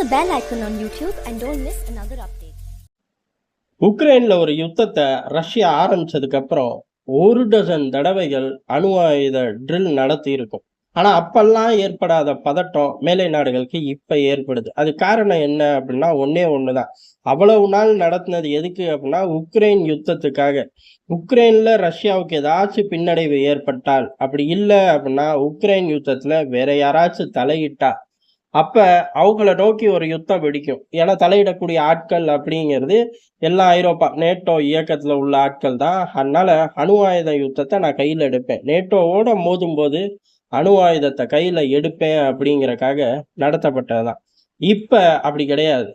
the bell icon on YouTube and don't miss another update. உக்ரைன்ல ஒரு யுத்தத்தை Russia ஆரம்பிச்சதுக்கு அப்புறம் ஒரு டசன் தடவைகள் அணு ஆயுத ட்ரில் நடத்தி இருக்கும் ஆனா அப்பெல்லாம் ஏற்படாத பதட்டம் மேலை நாடுகளுக்கு இப்ப ஏற்படுது. அது காரணம் என்ன அப்படின்னா ஒன்னே ஒண்ணுதான். அவ்வளவு நாள் நடத்தினது எதுக்கு அப்படின்னா உக்ரைன் யுத்தத்துக்காக. உக்ரைன்ல ரஷ்யாவுக்கு ஏதாச்சும் பின்னடைவு ஏற்பட்டால் அப்படி இல்லை அப்படின்னா உக்ரைன் யுத்தத்துல வேற யாராச்சும் தலையிட்டா அப்ப அவங்கள நோக்கி ஒரு யுத்தம் வெடிக்கும். ஏன்னா தலையிடக்கூடிய ஆட்கள் அப்படிங்கிறது எல்லா ஐரோப்பா நேட்டோ இயக்கத்துல உள்ள ஆட்கள் தான். அதனால அணு ஆயுத யுத்தத்தை நான் கையில் எடுப்பேன். நேட்டோவோட மோதும் போது அணு ஆயுதத்தை கையில எடுப்பேன் அப்படிங்கறக்காக நடத்தப்பட்டதுதான். இப்ப அப்படி கிடையாது.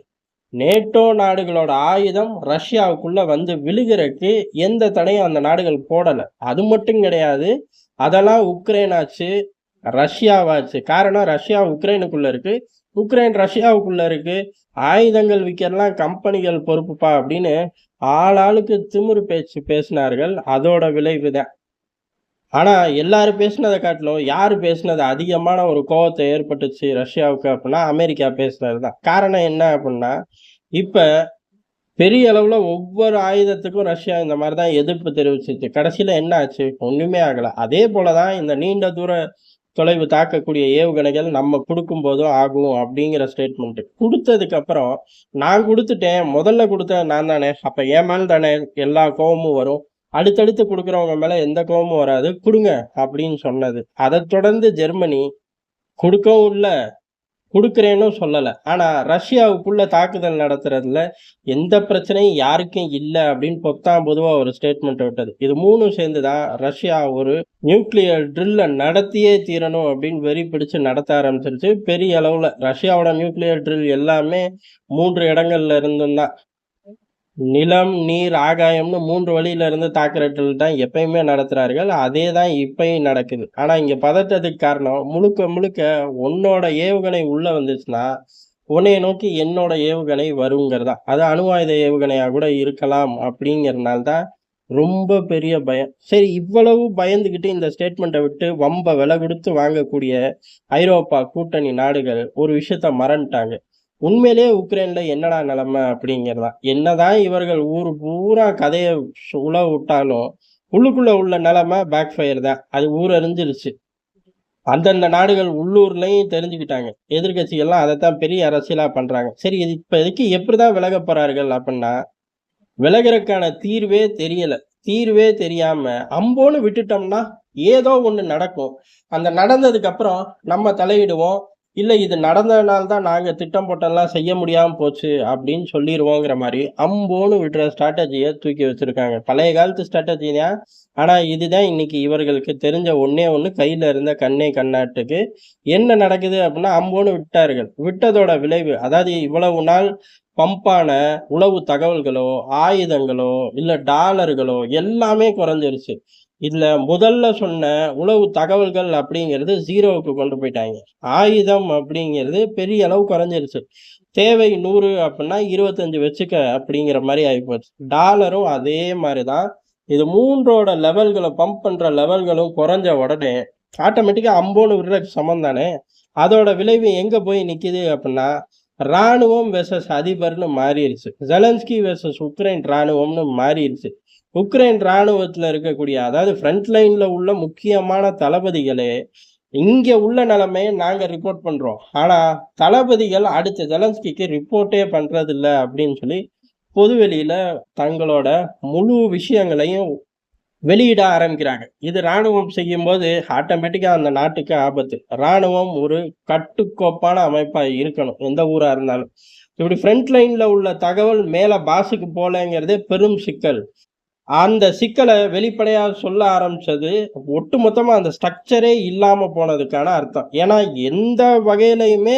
நேட்டோ நாடுகளோட ஆயுதம் ரஷ்யாவுக்குள்ள வந்து விழுகிறதுக்கு எந்த தடையும் அந்த நாடுகள் போடலை. அது மட்டும் கிடையாது. அதெல்லாம் உக்ரைன் ஆச்சு ரஷ்யாவாச்சு. காரணம் ரஷ்யா உக்ரைனுக்குள்ள இருக்கு. உக்ரைன் ரஷ்யாவுக்குள்ள இருக்கு. ஆயுதங்கள் விற்கிறலாம் கம்பெனிகள் பொறுப்புப்பா அப்படின்னு ஆளாளுக்கு திமிரு பேச்சு பேசினார்கள். அதோட விளைவுதான் ஆனா எல்லாரும் பேசினதை காட்டிலும் யார் பேசினது அதிகமான ஒரு கோவத்தை ஏற்பட்டுச்சு ரஷ்யாவுக்கு அப்படின்னா அமெரிக்கா பேசுனது தான். காரணம் என்ன அப்படின்னா இப்ப பெரிய அளவுல ஒவ்வொரு ஆயுதத்துக்கும் ரஷ்யா இந்த மாதிரி தான் எதிர்ப்பு தெரிவிச்சிச்சு. கடைசியில என்ன ஆச்சு? ஒன்றுமே ஆகலை. அதே போலதான் இந்த நீண்ட தூர தொலைவு தாக்கக்கூடிய ஏவுகணைகள் நம்ம கொடுக்கும் போதும் ஆகும் அப்படிங்கிற ஸ்டேட்மெண்ட் கொடுத்ததுக்கு அப்புறம் நான் கொடுத்துட்டேன் முதல்ல கொடுத்த நான் தானே. அப்ப என் தானே எல்லா கோவமும் வரும். அடுத்தடுத்து கொடுக்குறவங்க மேல எந்த கோவமும் வராது. கொடுங்க அப்படின்னு சொன்னது. அதை தொடர்ந்து ஜெர்மனி கொடுக்கவும் இல்லை. கொடுக்குறேன்னு சொல்லலை. ஆனால் ரஷ்யாவுக்குள்ளே தாக்குதல் நடத்துறதுல எந்த பிரச்சனையும் யாருக்கும் இல்லை அப்படின்னு பொத்தாம் பொதுவாக ஒரு ஸ்டேட்மெண்ட் விட்டது. இது மூணும் சேர்ந்து தான் ரஷ்யா ஒரு நியூக்ளியர் ட்ரில்லை நடத்தியே தீரணும் அப்படின்னு வெறி பிடிச்சு நடத்த ஆரம்பிச்சிருச்சு. பெரிய அளவில் ரஷ்யாவோட நியூக்ளியர் ட்ரில் எல்லாமே மூன்று இடங்கள்ல இருந்தும் தான் நிலம் நீர் ஆகாயம்னு மூன்று வழியில இருந்து தான் எப்பயுமே நடத்துறார்கள். அதே தான் இப்பயும் நடக்குது. ஆனா இங்க பதட்டத்துக்கு காரணம் முழுக்க முழுக்க உன்னோட ஏவுகணை உள்ள வந்துச்சுன்னா உன்னைய நோக்கி என்னோட ஏவுகணை வருங்கிறதா. அது அணுவாயுத ஏவுகணையாக ஏவுகணையா கூட இருக்கலாம் அப்படிங்கறதுனால தான் ரொம்ப பெரிய பயம். சரி இவ்வளவு பயந்துக்கிட்டு இந்த ஸ்டேட்மெண்ட்டை விட்டு வம்ப விலை கொடுத்து வாங்கக்கூடிய ஐரோப்பா கூட்டணி நாடுகள் ஒரு விஷயத்த மறந்துட்டாங்க. உண்மையிலேயே உக்ரைன்ல என்னடா நிலைமை அப்படிங்கிறதா? என்னதான் இவர்கள் ஊர் பூரா கதையை உழ விட்டாலும் உள்ளுக்குள்ள உள்ள நிலைமை பேக் ஃபயர் தான். அது ஊர் அறிஞ்சிருச்சு அந்தந்த நாடுகள் உள்ளூர்லையும் தெரிஞ்சுக்கிட்டாங்க. எதிர்கட்சிகள்லாம் அதைத்தான் பெரிய அரசியலாக பண்ணுறாங்க சரி இது இப்போ இதுக்கு எப்படிதான் விலக போகிறார்கள் அப்படின்னா விலகிறதுக்கான தீர்வே தெரியலை. தீர்வே தெரியாமல் அம்போன்னு விட்டுட்டோம்னா ஏதோ ஒன்று நடக்கும். அந்த நடந்ததுக்கு அப்புறம் நம்ம தலையிடுவோம். இல்லை இது நடந்ததுனால தான் திட்டம் போட்டெல்லாம் செய்ய முடியாமல் போச்சு அப்படின்னு சொல்லிடுவோங்கிற மாதிரி அம்போன்னு விடுற ஸ்ட்ராட்டஜியை தூக்கி வச்சுருக்காங்க. பழைய காலத்து ஸ்ட்ராட்டஜி தான் ஆனால் இதுதான் இன்னைக்கு இவர்களுக்கு தெரிஞ்ச ஒன்றே ஒன்று கையில் இருந்த கண்ணே கண்ணாட்டுக்கு. என்ன நடக்குது? அப்படின்னா அம்போன்னு விட்டார்கள். விட்டதோட விளைவு அதாவது இவ்வளவு நாள் பம்பான உளவு தகவல்களோ ஆயுதங்களோ இல்லை டாலர்களோ எல்லாமே குறைஞ்சிருச்சு. இதில் முதல்ல சொன்ன உளவு தகவல்கள் அப்படிங்கிறது ஜீரோவுக்கு கொண்டு போயிட்டாங்க. ஆயுதம் அப்படிங்கிறது பெரிய அளவு குறைஞ்சிருச்சு. தேவை நூறு அப்படின்னா இருபத்தஞ்சு வச்சுக்க அப்படிங்கிற மாதிரி ஆகிப்போச்சு டாலரும் அதே மாதிரி தான் இது மூன்றோட லெவல்களை பம்ப் பண்ணுற லெவல்களும் குறைஞ்ச உடனே ஆட்டோமேட்டிக்காக அம்போன்னு விடுறதுக்கு சமம் தானே? அதோட விளைவு எங்கே போய் நிற்கிது அப்படின்னா ராணுவம் வெர்சஸ் அதிபர்னு மாறிடுச்சு ஜெலன்ஸ்கி வெர்சஸ் உக்ரைன் ராணுவம்னு மாறிடுச்சு உக்ரைன் இராணுவத்தில் இருக்கக்கூடிய அதாவது ஃப்ரண்ட் லைனில் உள்ள முக்கியமான தளபதிகளே இங்கே உள்ள நிலைமையை நாங்கள் ரிப்போர்ட் பண்ணுறோம் ஆனால் தளபதிகள் அடுத்த ஜெலன்ஸ்கிக்கு ரிப்போர்ட்டே பண்ணுறதில்ல அப்படின்னு சொல்லி பொதுவெளியில் தங்களோட முழு விஷயங்களையும் வெளியிட ஆரம்பிக்கிறாங்க. இது ராணுவம் செய்யும் போது அந்த நாட்டுக்கு ஆபத்து. ராணுவம் ஒரு கட்டுக்கோப்பான அமைப்பாக இருக்கணும் எந்த ஊராக இருந்தாலும். இப்படி ஃப்ரண்ட் லைனில் உள்ள தகவல் மேலே பாஸுக்கு போலங்கிறதே பெரும் சிக்கல். அந்த சிக்கலை வெளிப்படையா சொல்ல ஆரம்பிச்சது ஒட்டுமொத்தமா அந்த ஸ்ட்ரக்சரே இல்லாம போனதுக்கான அர்த்தம். ஏன்னா எந்த வகையிலையுமே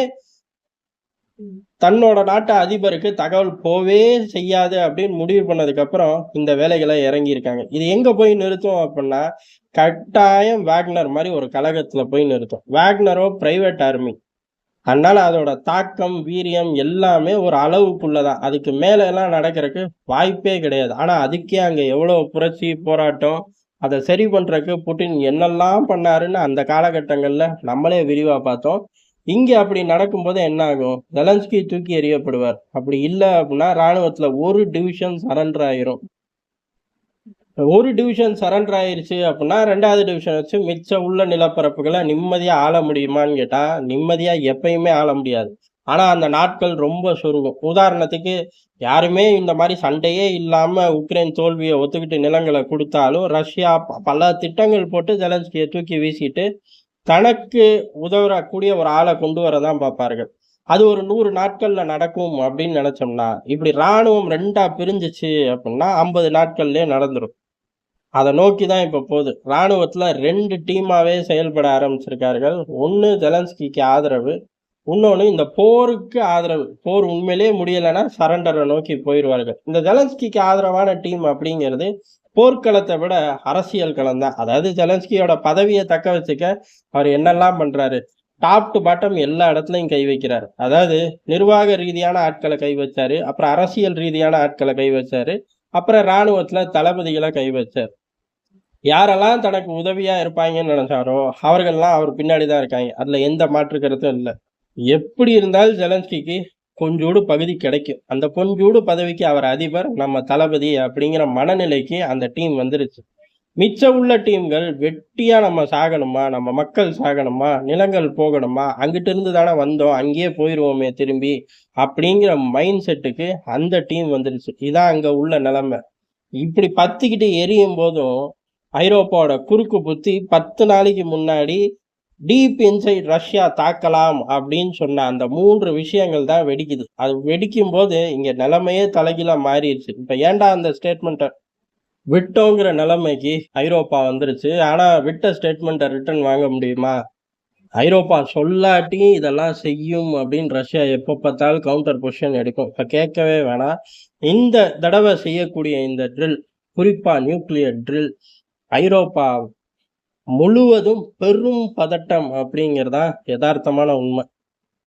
தன்னோட நாட்டு அதிபருக்கு தகவல் போவே செய்யாது அப்படின்னு முடிவு பண்ணதுக்கு அப்புறம் இந்த வேலைகளை இறங்கி இருக்காங்க இது எங்க போய் நிறுத்தும் அப்படின்னா கட்டாயம் வேக்னர் மாதிரி ஒரு கழகத்துல போய் நிறுத்தும். வேக்னரோ பிரைவேட் ஆர்மி அதனால் அதோட தாக்கம் வீரியம் எல்லாமே ஒரு அளவுக்குள்ளதான். அதுக்கு மேலெல்லாம் நடக்கிறதுக்கு வாய்ப்பே கிடையாது. ஆனால் அதுக்கே அங்கே எவ்வளோ புரட்சி போராட்டம் அதை சரி பண்ணுறக்கு புட்டின் என்னெல்லாம் பண்ணாருன்னு அந்த காலகட்டங்களில் நம்மளே விரிவாக பார்த்தோம். இங்கே அப்படி நடக்கும்போது என்ன ஆகும் ஜெலன்ஸ்கி தூக்கி எறியப்படுவார். அப்படி இல்லை அப்படின்னா இராணுவத்தில் ஒரு டிவிஷன் சரண்டர் ஆயிரும். ஒரு டிவிஷன் சரண்டர் ஆயிடுச்சு அப்படின்னா ரெண்டாவது டிவிஷன் வச்சு மிச்ச உள்ள நிலப்பரப்புகளை நிம்மதியாக ஆள முடியுமான்னு கேட்டால் நிம்மதியாக எப்பயுமே ஆள முடியாது. ஆனால் அந்த நாட்கள் ரொம்ப சுருகும் உதாரணத்துக்கு யாருமே இந்த மாதிரி சண்டையே இல்லாமல் உக்ரைன் தோல்வியை ஒத்துக்கிட்டு நிலங்களை கொடுத்தாலும் ரஷ்யா ப- பல திட்டங்கள் போட்டு ஜெலன்ஸ்கியை தூக்கி வீசிட்டு தனக்கு உதவக்கூடிய ஒரு ஆளை கொண்டு வர தான் பார்ப்பார்கள். அது ஒரு நூறு நாட்களில் நடக்கும் அப்படின்னு நினச்சோம்னா இப்படி ராணுவம் ரெண்டாக பிரிஞ்சிச்சு அப்படின்னா ஐம்பது நாட்கள்லேயே நடந்துடும் அதை நோக்கி தான் இப்போ போகுது. இராணுவத்தில் ரெண்டு டீமாகவே செயல்பட ஆரம்பிச்சிருக்கார்கள். ஒன்று ஜெலன்ஸ்கிக்கு ஆதரவு இன்னொன்று இந்த போருக்கு ஆதரவு. போர் உண்மையிலேயே முடியலைன்னா சரண்டரை நோக்கி போயிடுவார்கள். இந்த ஜெலன்ஸ்கிக்கு ஆதரவான டீம் அப்படிங்கிறது போர்க்களத்தை விட அரசியல் களம் தான். அதாவது ஜெலன்ஸ்கியோட பதவியை தக்க வச்சுக்க அவர் என்னெல்லாம் பண்ணுறாரு டாப் டு பாட்டம் எல்லா இடத்துலையும் கை வைக்கிறார். அதாவது நிர்வாக ரீதியான ஆட்களை கை வச்சாரு. அப்புறம் அரசியல் ரீதியான ஆட்களை கை வச்சாரு. அப்புறம் இராணுவத்தில் தளபதிகளை கை வச்சார். யாரெல்லாம் தனக்கு உதவியா இருப்பாங்கன்னு நினச்சாரோ அவர்கள்லாம் அவர் பின்னாடி தான் இருக்காங்க. அதில் எந்த மாற்று கருத்தும் இல்லை. எப்படி இருந்தாலும் ஜெலன்ஸ்கிக்கு கொஞ்சோடு பகுதி கிடைக்கும். அந்த கொஞ்சோடு பதவிக்கு அவர் அதிபர் நம்ம தளபதி அப்படிங்கிற மனநிலைக்கு அந்த டீம் வந்துருச்சு. மிச்சம் உள்ள டீம்கள் வெட்டியாக நம்ம சாகணுமா? நம்ம மக்கள் சாகணுமா? நிலங்கள் போகணுமா? அங்கிட்டு இருந்து தானே வந்தோம். அங்கேயே போயிடுவோமே திரும்பி அப்படிங்கிற மைண்ட் செட்டுக்கு அந்த டீம் வந்துருச்சு. இதான் அங்கே உள்ள நிலைமை. இப்படி பத்துக்கிட்டு எரியும் போதும் ஐரோப்பாவோட குறுக்கு புத்தி பத்து நாளைக்கு முன்னாடி டீப் இன்சைட் ரஷ்யா தாக்கலாம் அப்படின்னு சொன்ன அந்த மூன்று விஷயங்கள் தான் வெடிக்குது. அது வெடிக்கும் போது இங்க நிலைமையே தலைகீழா மாறிடுச்சு. இப்ப ஏன்டா அந்த ஸ்டேட்மெண்ட்டை விட்டோங்கிற நிலைமைக்கு ஐரோப்பா வந்துருச்சு. ஆனால் விட்ட ஸ்டேட்மெண்ட்டை ரிட்டர்ன் வாங்க முடியுமா? ஐரோப்பா சொல்லாட்டி இதெல்லாம் செய்யும் அப்படின்னு ரஷ்யா எப்போ பார்த்தாலும் கவுண்டர் பொசிஷன் எடுக்கும். இப்போ கேட்கவே வேணாம். இந்த தடவை செய்யக்கூடிய இந்த ட்ரில் குறிப்பாக நியூக்ளியர் ட்ரில் ஐரோப்பா முழுவதும் பெரும் பதட்டம் அப்படிங்கிறதா யதார்த்தமான உண்மை.